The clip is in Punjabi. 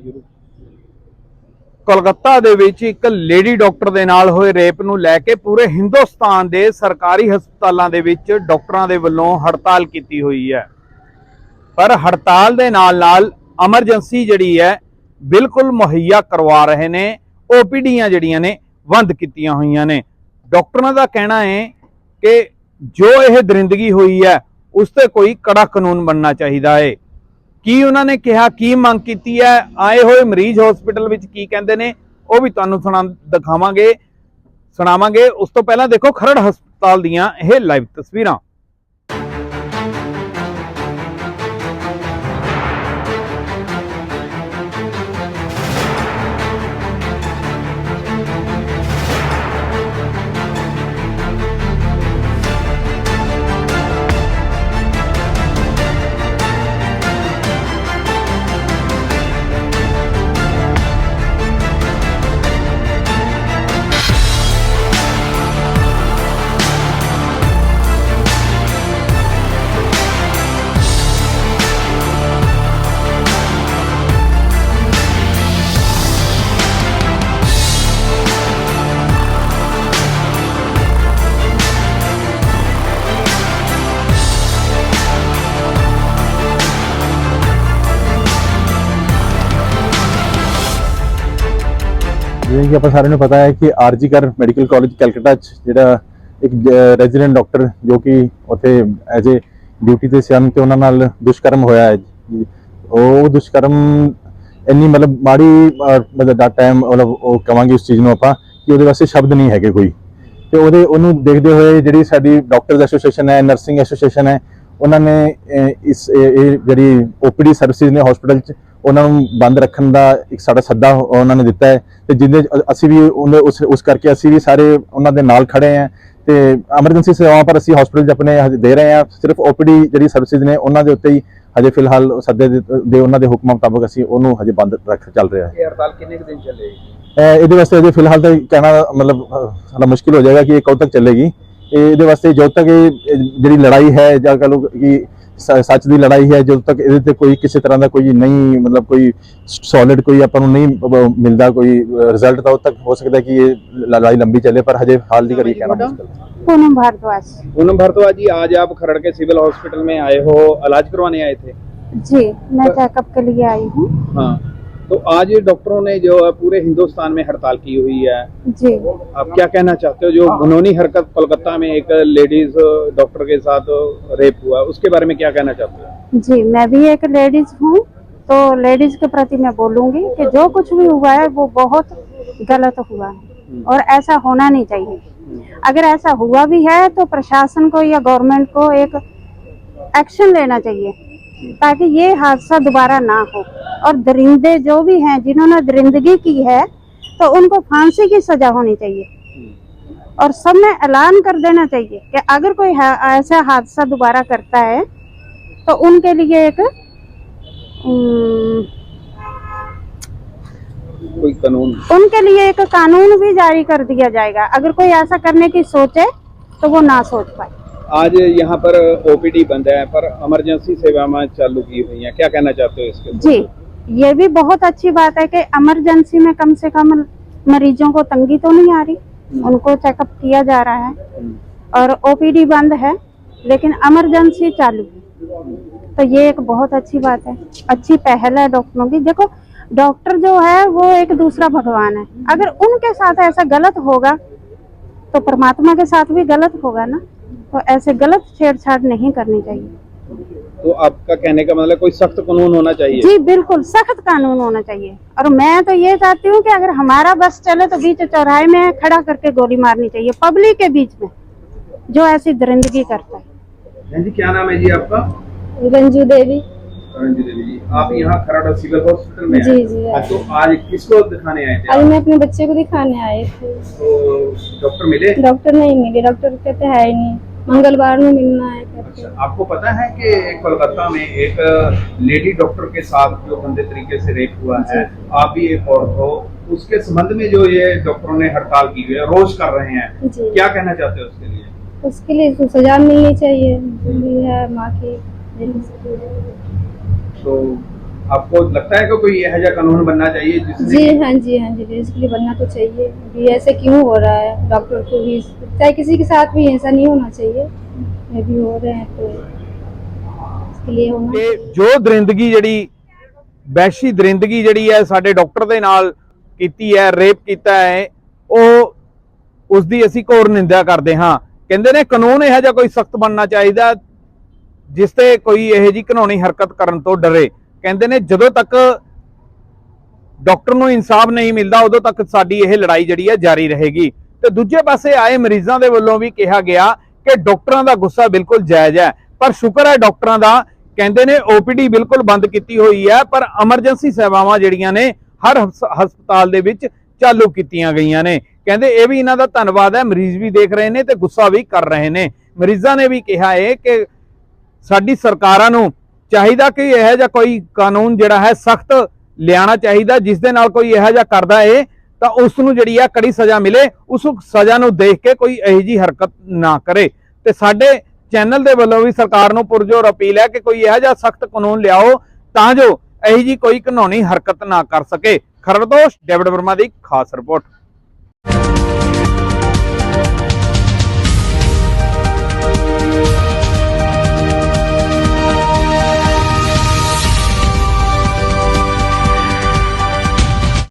ਸ਼ੁਰੂ ਕੋਲਕਾਤਾ ਦੇ ਵਿੱਚ ਇੱਕ ਲੇਡੀ ਡਾਕਟਰ ਦੇ ਨਾਲ ਹੋਏ ਰੇਪ ਨੂੰ ਲੈ ਕੇ ਪੂਰੇ ਹਿੰਦੁਸਤਾਨ ਦੇ ਸਰਕਾਰੀ ਹਸਪਤਾਲਾਂ ਦੇ ਵਿੱਚ ਡਾਕਟਰਾਂ ਦੇ ਵੱਲੋਂ ਹੜਤਾਲ ਕੀਤੀ ਹੋਈ ਹੈ। ਪਰ ਹੜਤਾਲ ਦੇ ਨਾਲ-ਨਾਲ ਐਮਰਜੈਂਸੀ ਜਿਹੜੀ ਹੈ, ਬਿਲਕੁਲ ਮੁਹੱਈਆ ਕਰਵਾ ਰਹੇ ਨੇ। ਓਪੀਡੀਆਂ ਜਿਹੜੀਆਂ ਨੇ, ਬੰਦ ਕੀਤੀਆਂ ਹੋਈਆਂ ਨੇ। ਡਾਕਟਰਾਂ ਦਾ ਕਹਿਣਾ ਹੈ ਕਿ ਜੋ ਇਹ ਦਰਿੰਦਗੀ ਹੋਈ ਹੈ, ਉਸ ਤੇ ਕੋਈ ਕੜਾ ਕਾਨੂੰਨ ਬਣਨਾ ਚਾਹੀਦਾ ਹੈ। ਕੀ ਉਹਨਾਂ ਨੇ ਕਿਹਾ, ਕੀ ਮੰਗ ਕੀਤੀ ਹੈ? ਆਏ ਹੋਏ ਮਰੀਜ਼ ਹਸਪੀਟਲ ਵਿੱਚ ਕੀ ਕਹਿੰਦੇ ਨੇ? ਉਹ ਵੀ ਤੁਹਾਨੂੰ ਸੁਣਾ, ਦਿਖਾਵਾਂਗੇ, ਸੁਣਾਵਾਂਗੇ। ਉਸ ਤੋਂ ਪਹਿਲਾਂ ਦੇਖੋ ਖਰੜ ਹਸਪਤਾਲ ਦੀਆਂ ਇਹ ਲਾਈਵ ਤਸਵੀਰਾਂ। ਜਿਵੇਂ ਕਿ ਆਪਾਂ ਸਾਰਿਆਂ ਨੂੰ ਪਤਾ ਹੈ ਕਿ ਆਰਜੀਕਰ ਮੈਡੀਕਲ ਕਾਲਜ ਕਲਕੱਤਾ 'ਚ ਜਿਹੜਾ ਇੱਕ ਰੈਜ਼ੀਡੈਂਟ ਡਾਕਟਰ ਜੋ ਕਿ ਉੱਥੇ ਐਜ਼ ਏ ਡਿਊਟੀ ਤੇ ਸਨ ਤੇ ਉਹਨਾਂ ਨਾਲ ਦੁਸ਼ਕਰਮ ਹੋਇਆ ਹੈ ਉਹ ਦੁਸ਼ਕਰਮ ਇੰਨੀ ਮਤਲਬ ਮਾੜੀ ਮਤਲਬ ਦਾ ਟਾਈਮ ਮਤਲਬ ਉਹ ਕਵਾਂਗੇ ਉਸ ਚੀਜ਼ ਨੂੰ ਆਪਾਂ ਕਿ ਉਹਦੇ ਵਾਸਤੇ ਸ਼ਬਦ ਨਹੀਂ ਹੈਗੇ ਕੋਈ। ਤੇ ਉਹਦੇ, ਉਹਨੂੰ ਦੇਖਦੇ ਹੋਏ ਜਿਹੜੀ ਸਾਡੀ ਡਾਕਟਰਸ ਐਸੋਸੀਏਸ਼ਨ ਹੈ, ਨਰਸਿੰਗ ਐਸੋਸੀਏਸ਼ਨ ਹੈ, ਉਹਨਾਂ ਨੇ ਇਸ, ਇਹ ਇਹ ਜਿਹੜੀ ਓਪੀਡੀ ਸਰਵਿਸਿਜ਼ ਨੇ ਹਸਪੀਟਲ 'ਚ ਉਹਨਾਂ ਨੂੰ ਬੰਦ ਰੱਖਣ ਦਾ ਇੱਕ ਸਾਡਾ ਸੱਦਾ ਉਹਨਾਂ ਨੇ ਦਿੱਤਾ ਹੈ ਤੇ ਅ- ਅਸੀਂ ਵੀ ਉਸ ਉਸ ਕਰਕੇ ਅਸੀਂ ਵੀ ਸਾਰੇ ਉਹਨਾਂ ਦੇ ਨਾਲ ਖੜੇ ਹਾਂ ਤੇ ਐਮਰਜੈਂਸੀ ਸੇਵਾਵਾਂ ਪਰ ਅਸੀਂ ਹਸਪੀਟਲ 'ਚ ਆਪਣੇ ਹਜੇ ਦੇ ਰਹੇ ਹਾਂ ਸਿਰਫ ਓਪੀਡੀ ਜਿਹੜੀ ਸਰਵਿਸਿਜ਼ ਨੇ ਉਹਨਾਂ ਦੇ ਉੱਤੇ ਹੀ ਹਜੇ ਫਿਲਹਾਲ ਸੱਦੇ ਦੇ ਉਹਨਾਂ ਦੇ ਹੁਕਮਾਂ ਮੁਤਾਬਕ ਅਸੀਂ ਉਹਨੂੰ ਹਜੇ ਬੰਦ ਰੱਖ ਚੱਲ ਰਿਹਾ ਹੈ। ਇਹ ਹੜਤਾਲ ਕਿੰਨੇ ਕੁ ਦਿਨ ਚੱਲੇਗੀ? ਇਹਦੇ ਵਾਸਤੇ ਅਜੇ ਫਿਲਹਾਲ ਤਾਂ ਕਹਿਣਾ ਮਤਲਬ ਸਾਡਾ ਮੁਸ਼ਕਿਲ ਹੋ ਜਾਏਗਾ ਕਿ ਇਹ ਕਦੋਂ ਤੱਕ ਚੱਲੇਗੀ। ਇਹ ਇਹਦੇ ਵਾਸਤੇ ਜਦੋਂ ਤੱਕ ਇਹ ਜਿਹੜੀ ਲੜਾਈ ਹੈ ਜਾਂ ਕਹ ਲਓ ਕਿ ਸੱਚ ਦੀ ਲੜਾਈ ਹੈ ਜਦੋਂ ਤੱਕ ਇਹਦੇ ਤੇ ਕੋਈ ਕਿਸੇ ਤਰ੍ਹਾਂ ਦਾ ਕੋਈ ਨਹੀਂ ਮਤਲਬ ਕੋਈ ਸੋਲਿਡ ਕੋਈ ਆਪਾਂ ਨੂੰ ਨਹੀਂ ਬ- ਮਿਲਦਾ ਕੋਈ ਰਿਜ਼ਲਟ ਤਾਂ ਉਦੋਂ ਤੱਕ ਹੋ ਸਕਦਾ ਕਿ ਇਹ ਲੜਾਈ ਲੰਬੀ ਚੱਲੇ ਪਰ ਹਜੇ ਹਾਲ ਦੀ ਘੜੀ ਕਹਿਣਾ ਮੁਸ਼ਕਿਲ ਹੈ पूनम भारद्वाज पूनम भारद्वाज जी आज आप खरड़ के सिविल हॉस्पिटल में आए हो इलाज करवाने आए थे जी मैं चेकअप के लिए आई हूँ हाँ तो आज डॉक्टरों ने जो है पूरे हिंदुस्तान में हड़ताल की हुई है। जी। आप क्या कहना चाहते हो? जो घिनौनी हरकत कोलकाता में एक लेडीज़ डॉक्टर के साथ रेप हुआ उसके बारे में क्या कहना चाहते हो? जी मैं भी एक लेडीज़ हूँ तो लेडीज़ के प्रति मैं बोलूँगी कि जो कुछ भी हुआ है वो बहुत गलत हुआ है और ऐसा होना नहीं चाहिए। अगर ऐसा हुआ भी है तो प्रशासन को या गवर्नमेंट को एक एक्शन लेना चाहिए ताकि ये हादसा दोबारा ना हो। और दरिंदे जो भी हैं जिन्होंने दरिंदगी की है तो उनको फांसी की सजा होनी चाहिए। और सब में ऐलान कर देना चाहिए कि अगर कोई हा- ऐसा हादसा दोबारा करता है तो उनके लिए एक कोई कानून। उनके लिए एक कानून भी जारी कर दिया जाएगा। अगर कोई ऐसा करने की सोचे तो वो ना सोच पाए। आज यहाँ पर ओपीडी बंद है पर इमरजेंसी सेवाएँ चालू की हुई हैं। क्या कहना चाहते हो इसके जी। ये भी बहुत अच्छी बात है कि इमरजेंसी में कम से कम मरीजों को तंगी तो नहीं आ रही? उनको चेकअप किया जा रहा है। हम्म, और ओपीडी बंद है लेकिन इमरजेंसी चालू है। तो ये एक बहुत अच्छी बात है। अच्छी पहल है डॉक्टरों की। देखो डॉक्टर जो है वो एक दूसरा भगवान है। अगर उनके साथ ऐसा गलत होगा तो परमात्मा के साथ भी गलत होगा ना? तो ऐसे गलत छेड़छाड़ नहीं करनी चाहिए। तो आपका कहने का मतलब कोई सख्त कानून होना चाहिए? जी बिल्कुल सख्त कानून होना चाहिए। और मैं तो ये चाहती हूँ कि अगर हमारा बस चले तो बीच चौराहे में खड़ा करके गोली मारनी चाहिए पब्लिक के बीच में जो ऐसी दरिंदगी करता है। हाँ जी क्या नाम है जी आपका? रंजू देवी। रंजू देवी जी आप यहाँ खराड़ा सिविल हॉस्पिटल में जी, जी, हाँ, तो आज किसको दिखाने आए थे? आज मैं अपने बच्चे को दिखाने आए थे। तो डॉक्टर मिले? डॉक्टर नहीं मिले डॉक्टर कहते है ही नहीं। मंगलवार में मिलना है अच्छा, आपको पता है कि कोलकाता में एक लेडी डॉक्टर के साथ जो गंदे तरीके से रेप हुआ है आप भी एक औरत हो उसके संबंध में जो ये डॉक्टरों ने हड़ताल की हुई है रोज कर रहे हैं क्या कहना चाहते हैं उसके लिए? उसके लिए तो सजा मिलनी चाहिए है माँ की तो आपको लगता है कि कोई यह जा कानून बनना चाहिए जिसमें जी हाँ जी हाँ जी लेडीज के लिए बनना तो चाहिए अभी ऐसे क्यों हो रहा है डॉक्टर को भी चाहे किसी के साथ भी ऐसा नहीं होना चाहिए ये भी हो रहे हैं तो इसके लिए होना ਕਿ ਜੋ ਦਰਿੰਦਗੀ ਜਿਹੜੀ ਵੈਸ਼ੀ ਦਰਿੰਦਗੀ ਜਿਹੜੀ ਹੈ ਸਾਡੇ ਡਾਕਟਰ ਦੇ ਨਾਲ ਕੀਤੀ ਹੈ ਰੇਪ ਕੀਤਾ ਹੈ ਉਹ ਉਸ ਦੀ ਅਸੀਂ ਘੋਰ ਨਿੰਦਾ ਕਰਦੇ ਹਾਂ ਕਹਿੰਦੇ ਨੇ ਕਾਨੂੰਨ ਇਹੋ ਜਿਹਾ ਕੋਈ ਸਖਤ ਬਣਨਾ ਚਾਹੀਦਾ ਜਿਸ ਤੇ ਕੋਈ ਇਹੋ ਜਿਹੀ ਘਿਨੌਣੀ ਹਰਕਤ ਕਰਨ ਤੋਂ ਡਰੇ ਕਹਿੰਦੇ ਨੇ ਜਦੋਂ ਤੱਕ ਡਾਕਟਰ ਨੂੰ ਇਨਸਾਫ ਨਹੀਂ ਮਿਲਦਾ, ਉਦੋਂ ਤੱਕ ਸਾਡੀ ਇਹ ਲੜਾਈ ਜਿਹੜੀ ਹੈ ਜਾਰੀ ਰਹੇਗੀ। ਤੇ ਦੂਜੇ ਪਾਸੇ ਆਏ ਮਰੀਜ਼ਾਂ ਦੇ ਵੱਲੋਂ ਵੀ ਕਿਹਾ ਗਿਆ ਕਿ ਡਾਕਟਰਾਂ ਦਾ ਗੁੱਸਾ ਬਿਲਕੁਲ ਜਾਇਜ਼ ਹੈ। ਪਰ ਸ਼ੁਕਰ ਹੈ ਡਾਕਟਰਾਂ ਦਾ, ਕਹਿੰਦੇ ਨੇ ਓਪੀਡੀ ਬਿਲਕੁਲ ਬੰਦ ਕੀਤੀ ਹੋਈ ਹੈ, ਪਰ ਐਮਰਜੈਂਸੀ ਸੇਵਾਵਾਂ ਜਿਹੜੀਆਂ ਨੇ ਹਰ ਹਸ- ਹਸਪਤਾਲ ਦੇ ਵਿੱਚ ਚਾਲੂ ਕੀਤੀਆਂ ਗਈਆਂ ਨੇ। ਕਹਿੰਦੇ ਇਹ ਵੀ ਇਹਨਾਂ ਦਾ ਧੰਨਵਾਦ ਹੈ, ਮਰੀਜ਼ ਵੀ ਦੇਖ ਰਹੇ ਨੇ ਤੇ ਗੁੱਸਾ ਵੀ ਕਰ ਰਹੇ ਨੇ। ਮਰੀਜ਼ਾਂ ਨੇ ਵੀ ਕਿਹਾ ਹੈ ਕਿ ਸਾਡੀ ਸਰਕਾਰਾਂ ਨੂੰ ਚਾਹੀਦਾ ਕਿ ਇਹੋ ਜਿਹਾ ਕੋਈ ਕਾਨੂੰਨ ਜਿਹੜਾ ਹੈ ਸਖਤ ਲਿਆਣਾ ਚਾਹੀਦਾ, ਜਿਸ ਦੇ ਨਾਲ ਕੋਈ ਇਹੋ ਜਿਹਾ ਕਰਦਾ ਏ, ਤਾਂ ਉਸ ਨੂੰ ਜਿਹੜੀ ਆ ਕੜੀ ਸਜ਼ਾ ਮਿਲੇ, ਉਸ ਸਜ਼ਾ ਨੂੰ ਦੇਖ ਕੇ ਕੋਈ ਇਹੋ ਜਿਹੀ ਹਰਕਤ ਨਾ ਕਰੇ। ਤੇ ਸਾਡੇ ਚੈਨਲ ਦੇ ਵੱਲੋਂ ਵੀ ਸਰਕਾਰ ਨੂੰ ਪੁਰਜੋਰ ਅਪੀਲ ਹੈ ਕਿ ਕੋਈ ਇਹੋ ਜਿਹਾ ਸਖਤ ਕਾਨੂੰਨ ਲਿਆਓ, ਤਾਂ ਜੋ ਇਹੋ ਜਿਹੀ ਕੋਈ ਘਿਨੌਣੀ ਹਰਕਤ ਨਾ ਕਰ ਸਕੇ। ਖਰਦੋਸ਼ ਡੇਵਿਡ ਵਰਮਾ ਦੀ ਖਾਸ ਰਿਪੋਰਟ।